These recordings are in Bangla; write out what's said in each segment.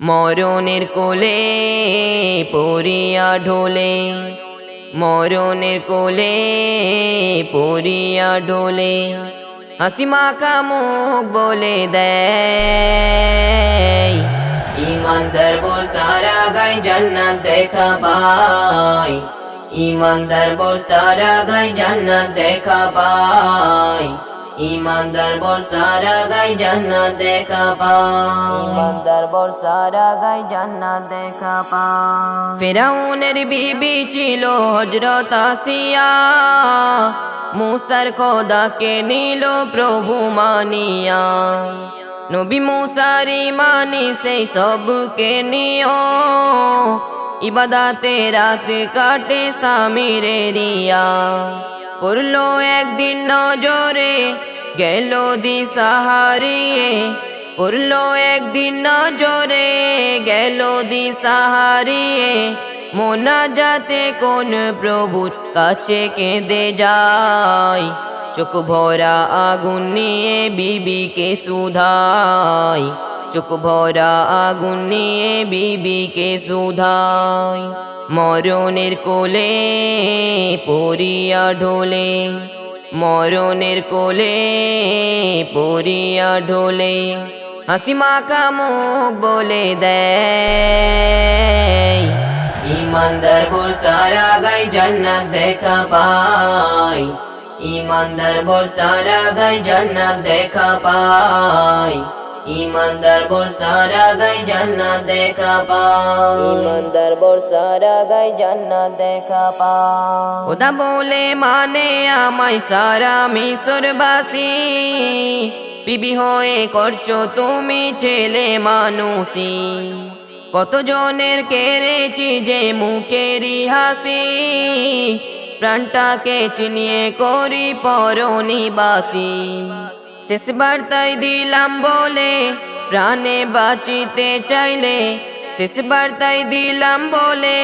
মরণের কোলে পড়িয়া ঢোলে। মরণের কোলে পড়িয়া ঢোলে। হাসি মাখা মুখ বলে দেয়, ইমানদার বোর সারা গাই জান্নাত দেখা পাই ইমানদার বোর সারা গাই জান্নাত দেখা পাই ইমানদার বোর সারা গাই জান্নাত দেখা ইমানদার বোর সারা গাই জান্নাত দেখা পাই ফেরাউনের বিবি ছিল হজরত আসিয়া। মুসার খোদাকে নিল প্রভু মানিয়া। নবী মুসারি মানি সেই সবকে নিও। ইবাদাতে রাত কাটে সামিরে রিয়া পড়ল একদিন নজরে গেল দিশাহারিয়ে, পড়ল একদিন নজরে। গেল দিশাহারিয়ে, মোনা যাতে কোন প্রভুর কাছে কেঁদে যায়। চোখ ভরা আগুন নিয়ে বিবিকে সুধাই চোখ ভরা আগুন নিয়ে বিবিকে সুধাই মরণের কোলে পড়িয়া ঢোলে। মরণের কোলে পড়িয়া ঢোলে, হাসি কামুক বলে দেয়। ইমানদার বোর সারা গাই জান্নাত দেখা পাই ইমানদার বোর সারা গাই জান্নাত দেখা পাই ইমানদার বোর সারা গাই জান্নাত দেখা পাই ইমানদার বোর সারা গাই জান্নাত দেখা পাই খোদা বলে মানে আমায় সারা মিশরবাসী। বিবি হয়ে করছ তুমি ছেলে মানুষই কতজনের কেড়েছি যে মুখেরই হাসি। প্রাণটাকে চিনিয়ে করি পরনিবাসী। শেষবার তাই দিলাম বলে, প্রাণে বাঁচিতে চাইলে। শেষবার তাই দিলাম বলে,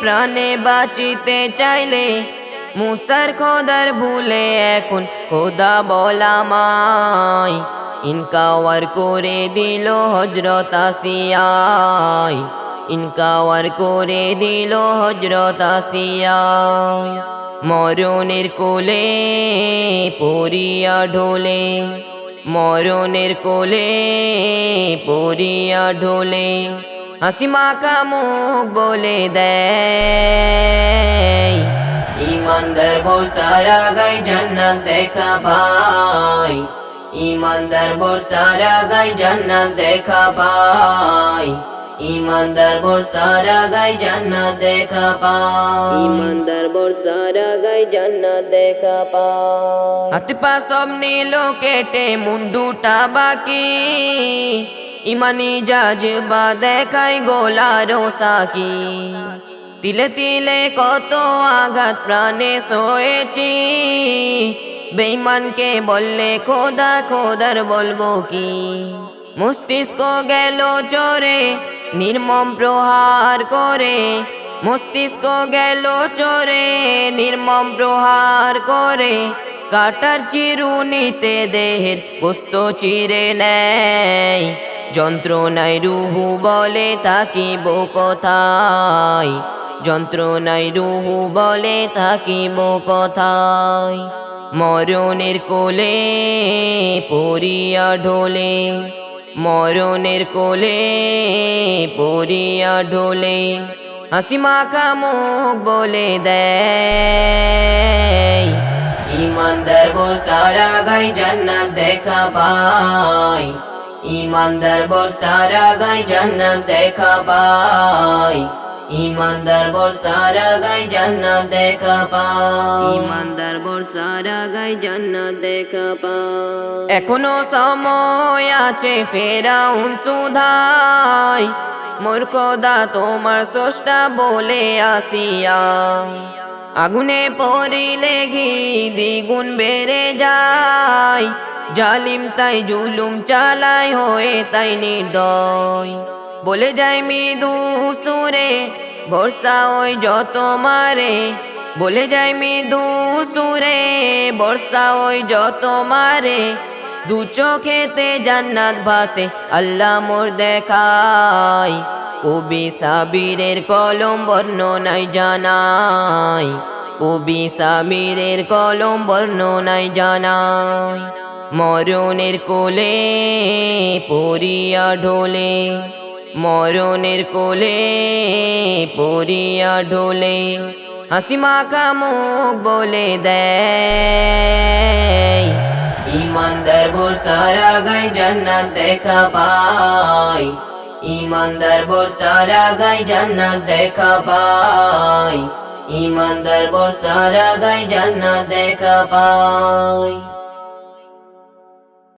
প্রাণে বাঁচিতে চাইলে। মুসার খোদার ভুলে এখন খোদা বলা মাই। ইনকাওয়ার করে দিল হজরত আসিয়াই। ইনকাওয়ার করে দিল হজরত আসিয়াই। মরণের কোলে পড়িয়া ঢোলে। মরণের কোলে পড়িয়া ঢোলে। হাসি মাখা মুখ বলে দেয়। ইমানদার বোর গাই জান্নাত দেখা পাই ইমানদার বোর গাই জান্নাত দেখা পাই ইমানদার বোর সারা গাই জান্নাত দেখা পাই ইমানদার বোর সারা গাই জান্নাত দেখা পাই হাত পা সব নিল কেটে মুন্ডুটা বাকি। ইমানি জাজবা দেখাই গোলারো সাকি তিলে তিলে কত আঘাত প্রাণে সয়েছি। বেঈমানকে বললে খোদা খোদার বলব কি? মস্তিষ্ক গেল চোরে নির্মম প্রহার করে মস্তিষ্ক গেল চোরে। নির্মম প্রহার করে কাটার চিরুনিতে দেহের পুস্ত চিরে নেয়। যন্ত্রণায় রুহু বলে থাকিব কোথায়? যন্ত্রণায় রুহু বলে থাকিব কথায়? মরণের কোলে পড়িয়া ঢোলে। মরণের কোলে পড়িয়া ঢোলে, হাসি মা মুখ বলে দেয়। ইমানদার বো সারা গাই জান্নাত দেখা পাই ইমানদার বো সারা গাই জান্নাত দেখা পাই ইমানদার সারা গাই জান্নাত দেখা পাই ইমানদার সারা গাই জান্নাত দেখা পাই এখনও সময় আছে ফেরাউন সুধাই। মোর খোদা তোমার সোষ্টা বলে আসিয়া। আগুনে পড়িলে ঘি দ্বিগুণ বেড়ে যায়। জালিম তাই জুলুম চালায় হয়ে তাই নির্দয়। বলে যায় মৃদু সুরে, বর্ষা ওই যত মারে। বলে যায় মৃদু সুরে, বর্ষা ওই যত মারে। দু চোখেতে জান্নাত ভাসে, আল্লাহ মোর দেখায়। কবি সাবিরের কলম বর্ণনায় জানাই কবি সাবিরের কলম বর্ণনায় জানাই মরণের কোলে পরিয়া ঢোলে। মরণের কোলে পরিয়া ঢোলে, হাসি মাখা মুখ বলে দেয়। ইমানদার বোর সারা গাই জান্নাত দেখা পাই ইমানদার বোর সারা গাই জান্নাত দেখা পাই ইমানদার বোর সারা গাই জান্নাত দেখা পাই